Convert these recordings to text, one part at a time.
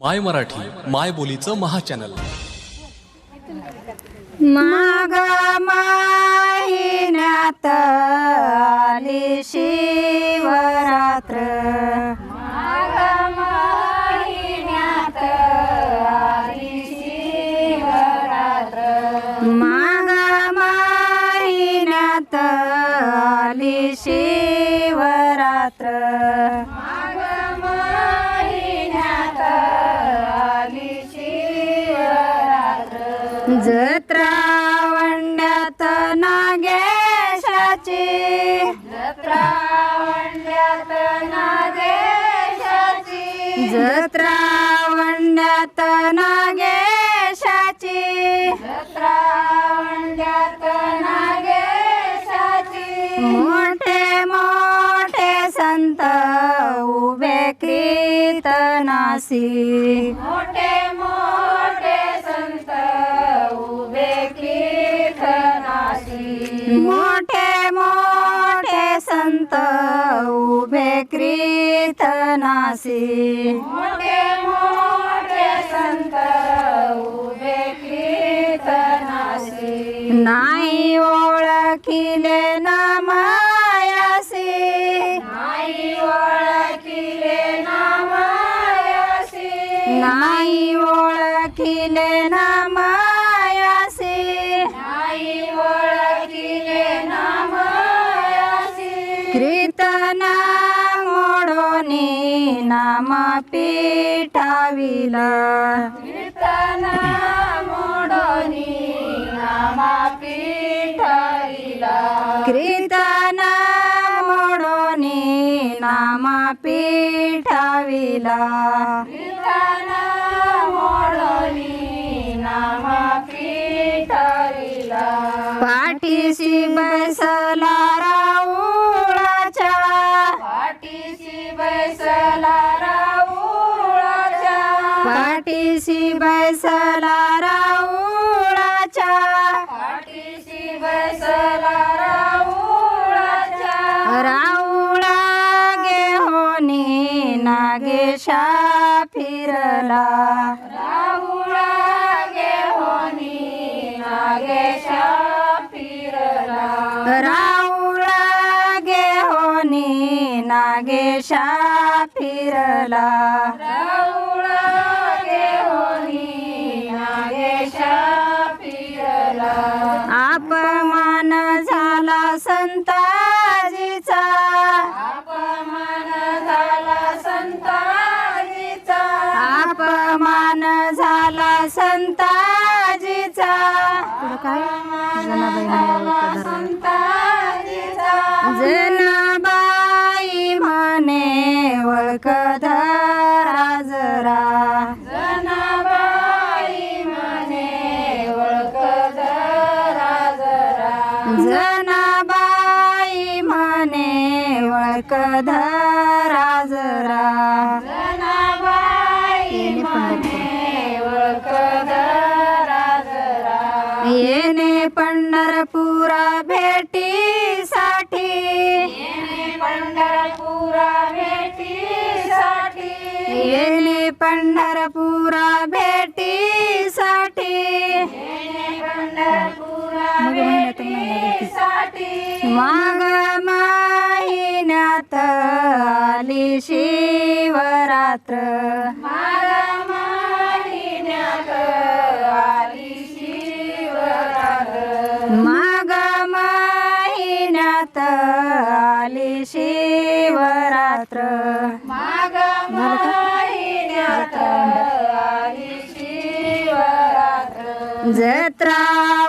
माय मराठी माय बोलीचं महाचॅनल. माग महिन्यात नागेशाची जत्रा वंड्यात नागेशाची जत्रा वंड्यात नागेशाची मोठे मोठे संत उभे कीर्तनासी. मोठे मोठे संत उभे कीर्तनासी. मोठे मोठे संत उभे कीर्तनासी मोठे मोठे संत उभे कीर्तनासी नाही ओळखिले ना मायासी नाही ओळखिले ना मायासी नाही ओळखिले ना नाम पिठाविला कीर्तना मोडोनी नाम पिठाविला कीर्तना मोडोनी नाम पिठाविला बैसला राऊळाच्या. पाठीशी बैसला राऊळाच्या. पाठीशी बैसला राऊळाच्या. राऊळा गे होनी नागेशा फिरला. राऊळा गे होनी नागेशा फिरला. राऊळा गे होनी नागेशा राऊळा नागेशा अपमान झाला संताजीचा. अपमान झाला संताजीचा. अपमान झाला संताजीचा. संताजीचा. जनाबाई म्हणे ओळखत राजरा जनाबाई म्हणे ओळखत राजरा जनाबाई म्हणे ओळखत राजरा जनाबाई म्हणे ओळखत राजरा येणे पंढरपुरा पंढरपुरा भेटीसाठी. माग महिन्यात आली शिवरात्र. माग महिन्यात आली शिवरात्र.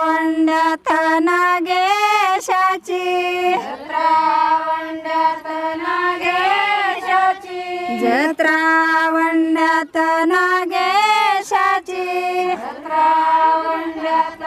वंडत नागेशाची जत्रा वंडत नागेशाची जत्रा वंडत नागेशाची जत्रा